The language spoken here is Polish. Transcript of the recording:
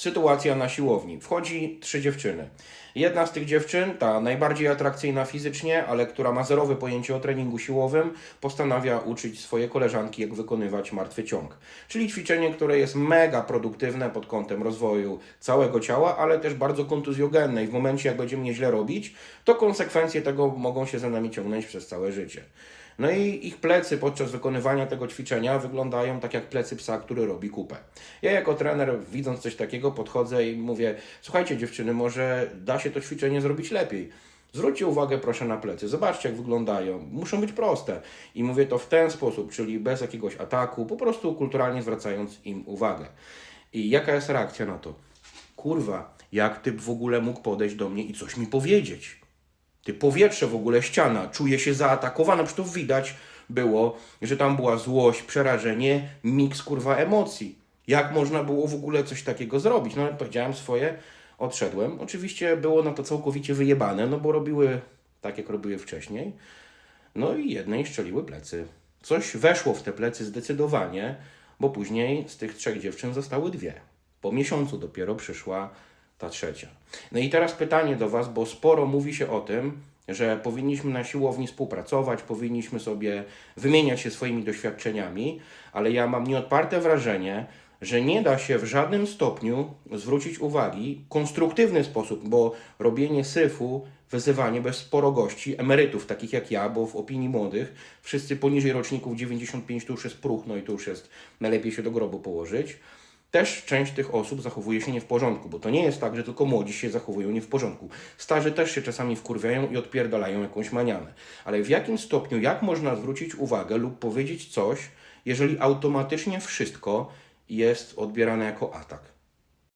Sytuacja na siłowni. Wchodzi trzy dziewczyny. Jedna z tych dziewczyn, ta najbardziej atrakcyjna fizycznie, ale która ma zerowe pojęcie o treningu siłowym, postanawia uczyć swoje koleżanki, jak wykonywać martwy ciąg. Czyli ćwiczenie, które jest mega produktywne pod kątem rozwoju całego ciała, ale też bardzo kontuzjogenne i w momencie, jak będziemy je źle robić, to konsekwencje tego mogą się za nami ciągnąć przez całe życie. No i ich plecy podczas wykonywania tego ćwiczenia wyglądają tak jak plecy psa, który robi kupę. Ja jako trener, widząc coś takiego, podchodzę i mówię: Słuchajcie, dziewczyny, może da się to ćwiczenie zrobić lepiej. Zwróćcie uwagę proszę na plecy, zobaczcie jak wyglądają. Muszą być proste. I mówię to w ten sposób, czyli bez jakiegoś ataku, po prostu kulturalnie zwracając im uwagę. I jaka jest reakcja na to? Kurwa, jak ty w ogóle mógł podejść do mnie i coś mi powiedzieć? Ty powietrze w ogóle, ściana, czuje się zaatakowana, przecież to widać było, że tam była złość, przerażenie, miks kurwa emocji. Jak można było w ogóle coś takiego zrobić? No powiedziałem swoje, odszedłem. Oczywiście było na to całkowicie wyjebane, no bo robiły tak, jak robiły wcześniej. No i jednej szczeliły plecy. Coś weszło w te plecy zdecydowanie, bo później z tych trzech dziewczyn zostały dwie. Po miesiącu dopiero przyszła ta trzecia. No i teraz pytanie do Was, bo sporo mówi się o tym, że powinniśmy na siłowni współpracować, powinniśmy sobie wymieniać się swoimi doświadczeniami, ale ja mam nieodparte wrażenie, że nie da się w żadnym stopniu zwrócić uwagi konstruktywny sposób, bo robienie syfu, wyzywanie bez sporo gości, emerytów takich jak ja, bo w opinii młodych wszyscy poniżej roczników 95 to już jest próch, no i to już jest najlepiej się do grobu położyć. Też część tych osób zachowuje się nie w porządku, bo to nie jest tak, że tylko młodzi się zachowują nie w porządku. Starzy też się czasami wkurwiają i odpierdalają jakąś manianę. Ale w jakim stopniu, jak można zwrócić uwagę lub powiedzieć coś, jeżeli automatycznie wszystko jest odbierane jako atak?